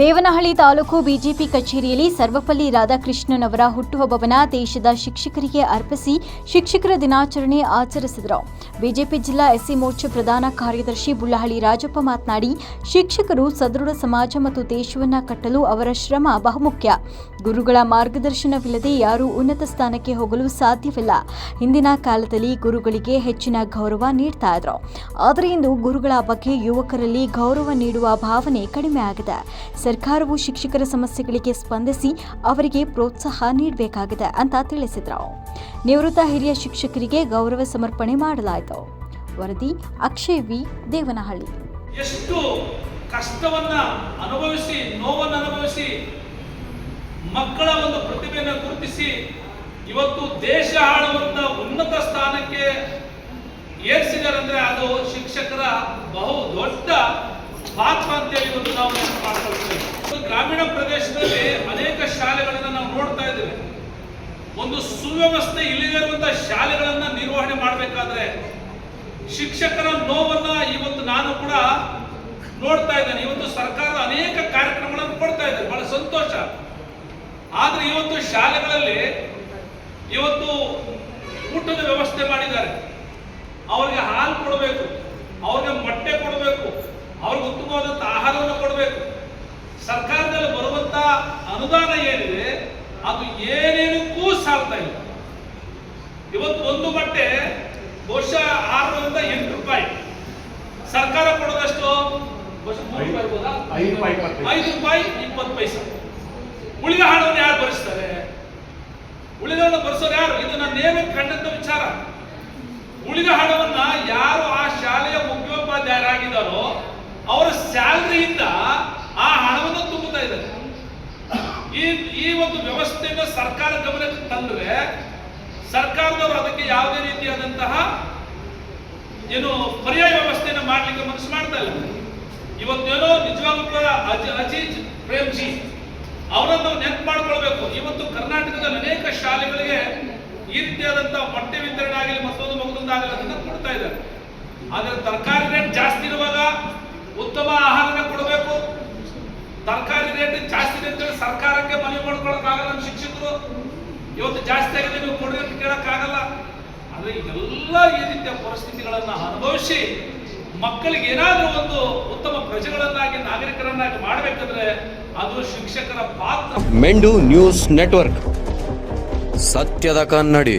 Devanahalli taluk BJP ಕಚೇರಿಯಲ್ಲಿ ಸರ್ವಪಲ್ಲಿ ರಾಧಾಕೃಷ್ಣನ್ ಅವರ ಹುಟ್ಟುಹಬ್ಬವನ್ನ ದೇಶದ ಶಿಕ್ಷಕರಿಗೆ ಅರ್ಪಿಸಿ ಶಿಕ್ಷಕರ ದಿನಾಚರಣೆ ಆಚರಿಸಿದರು. ಬಿಜೆಪಿ ಜಿಲ್ಲಾ ಎಸ್ಸಿ ಮೋರ್ಚಾ ಪ್ರಧಾನ ಕಾರ್ಯದರ್ಶಿ ಬುಳ್ಳಹಳ್ಳಿ ರಾಜಪ್ಪ ಮಾತನಾಡಿ, ಶಿಕ್ಷಕರು ಸದೃಢ ಸಮಾಜ ಮತ್ತು ದೇಶವನ್ನ ಕಟ್ಟಲು ಅವರ ಶ್ರಮ ಬಹುಮುಖ್ಯ. ಗುರುಗಳ ಮಾರ್ಗದರ್ಶನವಿಲ್ಲದೆ ಯಾರೂ ಉನ್ನತ ಸ್ಥಾನಕ್ಕೆ ಹೋಗಲು ಸಾಧ್ಯವಿಲ್ಲ. ಹಿಂದಿನ ಕಾಲದಲ್ಲಿ ಗುರುಗಳಿಗೆ ಹೆಚ್ಚಿನ ಗೌರವ ನೀಡ್ತಾ ಇದ್ರು. ಆದರೆ ಇಂದು ಗುರುಗಳ ಬಗ್ಗೆ ಯುವಕರಲ್ಲಿ ಗೌರವ ನೀಡುವ ಭಾವನೆ ಕಡಿಮೆ ಆಗಿದೆ. ಸರ್ಕಾರವು ಶಿಕ್ಷಕರ ಸಮಸ್ಯೆಗಳಿಗೆ ಸ್ಪಂದಿಸಿ ಅವರಿಗೆ ಪ್ರೋತ್ಸಾಹ ನೀಡಬೇಕಾಗಿದೆ ಅಂತ ತಿಳಿಸಿದರು ನಿವೃತ್ತ ಹಿರಿಯ ಶಿಕ್ಷಕರಿಗೆ ಗೌರವ ಸಮರ್ಪಣೆ ಮಾಡಲಾಯಿತು. ವರದಿ ಅಕ್ಷಯ್ ವಿ. ದೇವನಹಳ್ಳಿ. ಎಷ್ಟು ಕಷ್ಟವನ್ನ ಅನುಭವಿಸಿ, ನೋವನ್ನು ಅನುಭವಿಸಿ, ಮಕ್ಕಳ ಒಂದು ಪ್ರತಿಭೆಯನ್ನು ಗುರುತಿಸಿ, ಇವತ್ತು ದೇಶ ಆಳುವಂತ ಉನ್ನತ ಸ್ಥಾನಕ್ಕೆ ಏರಿಸಿದಾರೆ ಅಂದ್ರೆ ಅದು ಶಿಕ್ಷಕರ ಬಹು ದೊಡ್ಡ ಪಾತ್ರ ಅಂತೇಳಿ ಒಂದು ನಾವು ಮಾಡ್ಕೊಳ್ತೇವೆ? ಗ್ರಾಮೀಣ ಪ್ರದೇಶದಲ್ಲಿ ಅನೇಕ ಶಾಲೆಗಳನ್ನ ನಾವು ನೋಡ್ತಾ ಇದ್ದೇವೆ. ಒಂದು ಸುವ್ಯವಸ್ಥೆ ಇಲ್ಲದಿರುವಂತಹ ಶಾಲೆಗಳನ್ನ ನಿರ್ವಹಣೆ ಮಾಡಬೇಕಾದ್ರೆ ಶಿಕ್ಷಕರ ನೋವನ್ನ ಇವತ್ತು ನಾನು ಕೂಡ ನೋಡ್ತಾ ಇದ್ದೇನೆ. ಇವತ್ತು ಸರ್ಕಾರ ಅನೇಕ ಕಾರ್ಯಕ್ರಮಗಳನ್ನು ಕೊಡ್ತಾ ಇದೆ ಬಹಳ ಸಂತೋಷ. ಆದ್ರೆ ಇವತ್ತು ಶಾಲೆಗಳಲ್ಲಿ ಇವತ್ತು ಊಟದ ವ್ಯವಸ್ಥೆ ಮಾಡಿದ್ದಾರೆ. ಅವ್ರಿಗೆ ಹಾಲು ಕೊಡಬೇಕು. ಅವ್ರಿಗೆ ಮೊಟ್ಟೆ ಕೊಡಬೇಕು. ಅವ್ರಿಗೆ ಉತ್ತಮವಾದಂಥ ಆಹಾರವನ್ನು ಕೊಡಬೇಕು. ಸರ್ಕಾರದಲ್ಲಿ ಬರುವಂತ ಅನುದಾನ ಏನಿದೆ ಅದು ಏನೇನಕ್ಕೂ ಸಾಲ್ತಾ ಇಲ್ಲ. ಇವತ್ತು ಒಂದು ಬಟ್ಟೆ ಬಹುಶಃ ಆರರಿಂದ ಎಂಟು ರೂಪಾಯಿ. ಸರ್ಕಾರ ಕೊಡೋದಷ್ಟು? ಐದು ರೂಪಾಯಿ ಇಪ್ಪತ್ತು ಪೈಸೆ. ಉಳಿದ ಹಣವನ್ನು ಯಾರು ಭರಿಸ್ತಾರೆ ಉಳಿದವನ್ನು ಭರಿಸೋರು ಯಾರು? ಇದು ನನ್ನ ನೇಮಕ್ಕೆ ಕಂಡಂತ ವಿಚಾರ. ಉಳಿದ ಹಣವನ್ನ ಯಾರು ಆ ಶಾಲೆಯ ಮುಖ್ಯೋಪಾಧ್ಯಾಯರಾಗಿದ್ದಾರೋ ಅವರ ಸ್ಯಾಲರಿಯಿಂದ ಆ ಹಣವನ್ನು ತುಂಬುತ್ತಾ ಇದ್ದಾರೆ ಈ ಈ ಒಂದು ವ್ಯವಸ್ಥೆಯನ್ನು ಸರ್ಕಾರ ಗಮನಕ್ಕೆ ತಂದ್ರೆ ಸರ್ಕಾರದವರು ಅದಕ್ಕೆ ಯಾವುದೇ ರೀತಿಯಾದಂತಹ ಏನು ಪರ್ಯಾಯ ವ್ಯವಸ್ಥೆಯನ್ನು ಮಾಡ್ಲಿಕ್ಕೆ ಮನಸ್ಸು ಮಾಡ್ತಾ ಇಲ್ಲ. ಇವತ್ತೇನೋ ನಿಜವಾಗ್ಲೂ ಕೂಡ ಅಜ- ಅಜೀಜ್ ಪ್ರೇಮ್ಜಿ ಅವರನ್ನು ನೆನಪು ಮಾಡ್ಕೊಳ್ಬೇಕು. ಇವತ್ತು ಕರ್ನಾಟಕದ ಅನೇಕ ಶಾಲೆಗಳಿಗೆ ಈ ರೀತಿಯಾದಂತಹ ಮೊಟ್ಟೆ ವಿತರಣೆ ಆಗಲಿ ಮತ್ತೊಂದು ಮಗುಂದಾಗಲಿ ಅದನ್ನ ಕೊಡ್ತಾ ಇದ್ದಾರೆ. ಆದ್ರೆ ತರಕಾರಿ ರೇಟ್ ಜಾಸ್ತಿ ಇರುವಾಗ ಉತ್ತಮ ಆಹಾರನ ಕೊಡಬೇಕು. ತರಕಾರಿ ರೇಟ್ ಜಾಸ್ತಿ ಇದೆ ಅಂತೇಳಿ ಸರ್ಕಾರಕ್ಕೆ ಇವತ್ತು ಜಾಸ್ತಿ ಆಗಿದೆ ನೀವು ಕೊಡ್ರಿ ಅಂತ ಕೇಳಕ್ಕಾಗಲ್ಲ. ಆದರೆ ಇದೆಲ್ಲ ಈ ರೀತಿಯ ಪರಿಸ್ಥಿತಿಗಳನ್ನು ಅನುಭವಿಸಿ ಮಕ್ಕಳಿಗೆ ಏನಾದರೂ ಒಂದು ಉತ್ತಮ ಪ್ರಜೆಗಳನ್ನಾಗಿ, ನಾಗರಿಕರನ್ನಾಗಿ ಮಾಡಬೇಕಂದ್ರೆ ಅದು ಶಿಕ್ಷಕರ ಪಾತ್ರ. ಮೆಂಡು ನ್ಯೂಸ್ ನೆಟ್ವರ್ಕ್. ಸತ್ಯದ ಕನ್ನಡಿ.